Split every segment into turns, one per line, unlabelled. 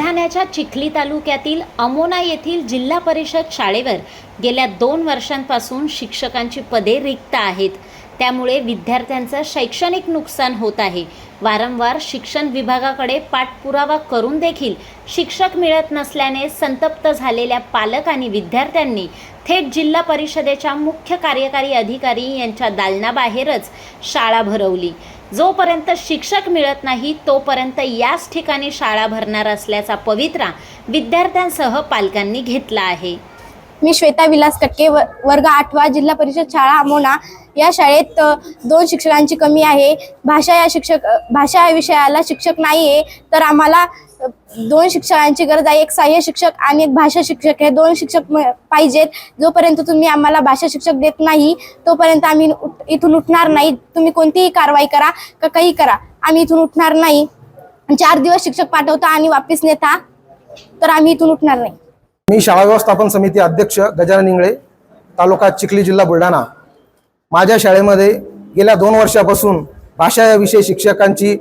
बुलढाण्याच्या चिखली तालुक्यातील अमोना येथील जिल्हा परिषद शाळेवर गेल्या दोन वर्षांपासून शिक्षकांची पदे रिक्त आहेत. त्यामुळे विद्यार्थ्यांचं शैक्षणिक नुकसान होत आहे. वारंवार शिक्षण विभागाकडे पाठपुरावा करून देखील शिक्षक मिळत नसल्याने संतप्त झालेल्या पालक आणि विद्यार्थ्यांनी थेट जिल्हा परिषदेच्या मुख्य कार्यकारी अधिकारी यांच्या दालनाबाहेरच शाळा भरवली. जोपर्यंत शिक्षक मिळत नाही तोपर्यंत याच ठिकाणी शाळा भरणार असल्याचा पवित्रा विद्यार्थ्यांसह पालकांनी घेतला आहे.
मी श्वेता विलास कटके व वर्ग आठवा जिल्हा परिषद शाळा अमोना या शाळेत दोन शिक्षकांची कमी आहे. भाषा या शिक्षक भाषा या विषयाला शिक्षक नाही आहे तर आम्हाला दोन शिक्षकांची गरज आहे. एक सहाय्य शिक्षक आणि एक भाषा शिक्षक. हे दोन शिक्षक म- पाहिजेत. जोपर्यंत तुम्ही आम्हाला भाषा शिक्षक देत नाही तोपर्यंत आम्ही उठ- इथून उठणार नाही. तुम्ही कोणतीही कारवाई करा का काही करा. आम्ही इथून उठणार नाही. चार दिवस शिक्षक पाठवता आणि वापिस नेता तर आम्ही इथून उठणार नाही.
मी शाळा व्यवस्थापन समिती अध्यक्ष गजानन इंगळे तालुका चिखली जिल्हा बुलढाणा. माझ्या शाळेमध्ये गेल्या दोन वर्षापासून भाषा या विषय शिक्षकांची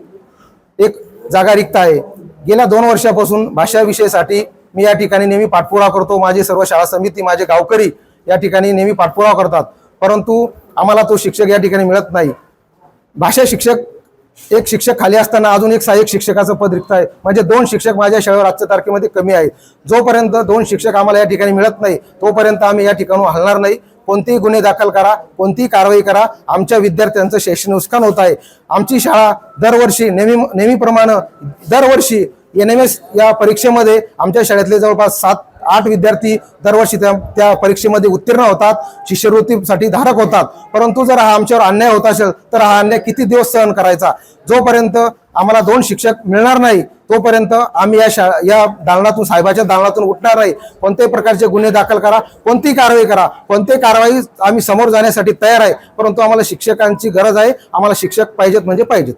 एक जागा रिक्त आहे. गेल्या दोन वर्षापासून भाषा विषयासाठी मी या ठिकाणी नेहमी पाठपुरावा करतो. माझी सर्व शाळा समिती माझे गावकरी या ठिकाणी नेहमी पाठपुरावा करतात. परंतु आम्हाला तो शिक्षक या ठिकाणी मिळत नाही. भाषा शिक्षक एक शिक्षक खाली असताना अजून एक सहाय्यक शिक्षकाचं पद रिक्त आहे. म्हणजे दोन शिक्षक माझ्या शाळेवर आजच्या तारखेमध्ये कमी आहे. जोपर्यंत दोन शिक्षक आम्हाला या ठिकाणी मिळत नाही तोपर्यंत आम्ही या ठिकाणी हलणार नाही. कोणतेही गुन्हे दाखल करा कोणतीही कारवाई करा. आमच्या विद्यार्थ्यांचं शैक्षणिक नुकसान होत आहे. आमची शाळा दरवर्षी नेहमी नेहमीप्रमाणे दरवर्षी एन एम एस या परीक्षेमध्ये आमच्या शाळेतले जवळपास सात आठ विद्यार्थी दरवर्षी त्या त्या परीक्षेमध्ये उत्तीर्ण होतात शिष्यवृत्तीसाठी धारक होतात. परंतु जर हा आमच्यावर अन्याय होत असेल तर हा अन्याय किती दिवस सहन करायचा? जोपर्यंत आम्हाला दोन शिक्षक मिळणार नाही तोपर्यंत आम्ही या शा या दालनातून साहेबाच्या दालनातून उठणार नाही. कोणत्याही प्रकारचे गुन्हे दाखल करा कोणतीही कारवाई करा कोणतीही कारवाई आम्ही समोर जाण्यासाठी तयार आहे. परंतु आम्हाला शिक्षकांची गरज आहे आम्हाला शिक्षक पाहिजेत म्हणजे पाहिजेत.